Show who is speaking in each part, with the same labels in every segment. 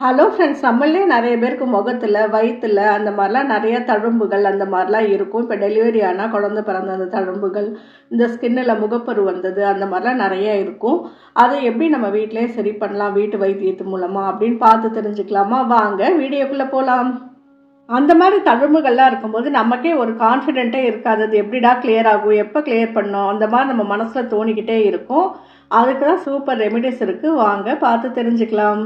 Speaker 1: Hello friends நம்மளே நிறைய பேருக்கு முகத்தில் வயிற்றில் அந்த மாதிரிலாம் நிறைய தழும்புகள் அந்த மாதிரிலாம் இருக்கும். இப்போ டெலிவரி ஆனால் குழந்த பிறந்த அந்த தழும்புகள் இந்த ஸ்கின்னில் முகப்பரு வந்தது அந்த மாதிரிலாம் நிறைய இருக்கும். அதை எப்படி நம்ம வீட்டிலே சரி பண்ணலாம் வீட்டு வைத்தியத்து மூலமாக அப்படின்னு பார்த்து தெரிஞ்சுக்கலாமா? வாங்க வீடியோக்குள்ளே போகலாம் அந்த மாதிரி தழும்புகள்லாம் இருக்கும்போது நமக்கே ஒரு கான்ஃபிடென்ட்டே இருக்காது. அது எப்படிடா கிளியர் ஆகும்? எப்போ கிளியர் பண்ணோம் அந்த மாதிரி நம்ம மனசில் தோணிக்கிட்டே இருக்கும். அதுக்கு தான் சூப்பர் ரெமிடிஸ் இருக்குது வாங்க பார்த்து தெரிஞ்சுக்கலாம்.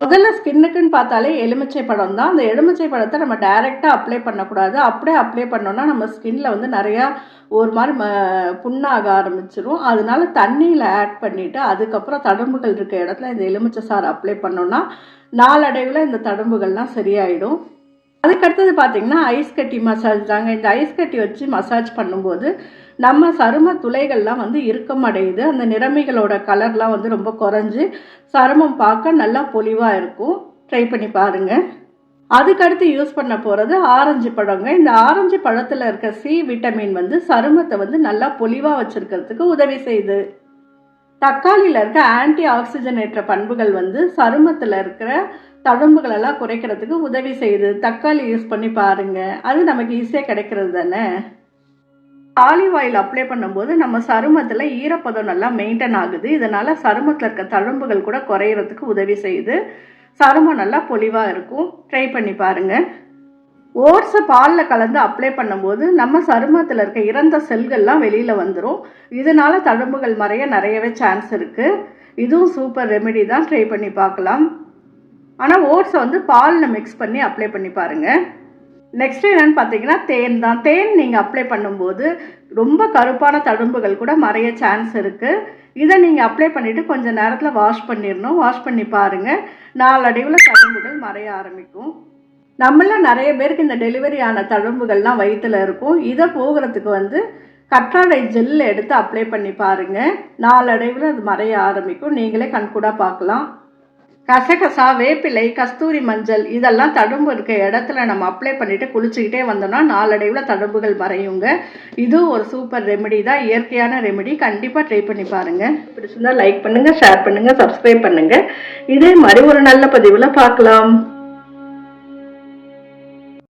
Speaker 1: முதல்ல ஸ்கின்னுக்குன்னு பார்த்தாலே எலுமிச்சை பழம் தான். அந்த எலுமிச்சை பழத்தை நம்ம டைரெக்டாக அப்ளை பண்ணக்கூடாது. அப்படியே அப்ளை பண்ணோன்னா நம்ம ஸ்கின்ல வந்து நிறையா ஒரு மாதிரி ம புண்ணாக ஆரம்பிச்சிரும். அதனால தண்ணியில் ஆட் பண்ணிவிட்டு அதுக்கப்புறம் தடம்புகள் இருக்க இடத்துல இந்த எலுமிச்சை சாறு அப்ளை பண்ணோன்னா நாளடைவில் இந்த தடம்புகள்லாம் சரியாயிடும். அதுக்கடுத்தது பார்த்தீங்கன்னா ஐஸ் கட்டி மசாஜ் தாங்க. இந்த ஐஸ் கட்டி வச்சு மசாஜ் பண்ணும்போது நம்ம சரும துளைகள்லாம் வந்து இறுக்கம் அடையுது அந்த நிறமிகளோட கலர்லாம் வந்து ரொம்ப குறைஞ்சி சருமம் பார்க்க நல்லா பொலிவாக இருக்கும். ட்ரை பண்ணி பாருங்கள் அதுக்கடுத்து யூஸ் பண்ண போகிறது ஆரஞ்சு பழங்க. இந்த ஆரஞ்சு பழத்தில் இருக்க சி விட்டமின் வந்து சருமத்தை வந்து நல்லா பொலிவாக வச்சுருக்கிறதுக்கு உதவி செய்யுது. தக்காளியில் இருக்க ஆன்டி ஆக்சிஜனேற்ற பண்புகள் வந்து சருமத்தில் இருக்கிற தழும்புகளெல்லாம் குறைக்கிறதுக்கு உதவி செய்யுது. தக்காளி யூஸ் பண்ணி பாருங்க. அது நமக்கு ஈஸியாக கிடைக்கிறது தானே? ஆலிவ் ஆயில் அப்ளை பண்ணும்போது நம்ம சருமத்தில் ஈரப்பதம் நல்லா மெயின்டைன் ஆகுது. இதனால் சருமத்தில் இருக்க தழும்புகள் கூட குறையிறதுக்கு உதவி செய்யுது. சருமம் நல்லா பொலிவாக இருக்கும். ட்ரை பண்ணி பாருங்கள் ஓட்ஸை பாலில் கலந்து அப்ளை பண்ணும்போது நம்ம சருமத்தில் இருக்க இறந்த செல்கள்லாம் வெளியில் வந்துடும் இதனால் தழும்புகள் மறைய நிறையவே சான்ஸ் இருக்குது இதுவும் சூப்பர் ரெமெடி தான். ட்ரை பண்ணி பார்க்கலாம். ஆனால் ஓட்ஸை வந்து பாலில் மிக்ஸ் பண்ணி அப்ளை பண்ணி பாருங்கள் நெக்ஸ்ட் என்னென்னு பார்த்தீங்கன்னா தேன் தான். தேன் நீங்கள் அப்ளை பண்ணும்போது ரொம்ப கருப்பான தழும்புகள் கூட மறைய சான்ஸ் இருக்குது இதை நீங்கள் அப்ளை பண்ணிவிட்டு கொஞ்சம் நேரத்தில் வாஷ் பண்ணிடணும். வாஷ் பண்ணி பாருங்கள் நாலடிவில் தழும்புகள் மறைய ஆரம்பிக்கும். நம்மள நிறைய பேருக்கு இந்த டெலிவரி ஆன தழும்புகள்லாம் வயிற்றில் இருக்கும். இதை போகிறதுக்கு வந்து கற்றாழை ஜெல் எடுத்து அப்ளை பண்ணி பாருங்கள் நாளடைவில் அது மறைய ஆரம்பிக்கும். நீங்களே கண்கூடாக பார்க்கலாம். கசகசா வேப்பிலை கஸ்தூரி மஞ்சள் இதெல்லாம் தடும்பு இருக்க இடத்துல நம்ம அப்ளை பண்ணிட்டு குளிச்சுக்கிட்டே வந்தோம்னா நாளடைவில் தடும்புகள் மறையுங்க. இது ஒரு சூப்பர் ரெமெடி தான். இயற்கையான ரெமெடி கண்டிப்பாக ட்ரை பண்ணி பாருங்கள் பிடிச்சிருந்தா லைக் பண்ணுங்கள் ஷேர் பண்ணுங்கள் சப்ஸ்கிரைப் பண்ணுங்கள் இதே மாதிரி ஒரு நல்ல பதிவில் பார்க்கலாம்.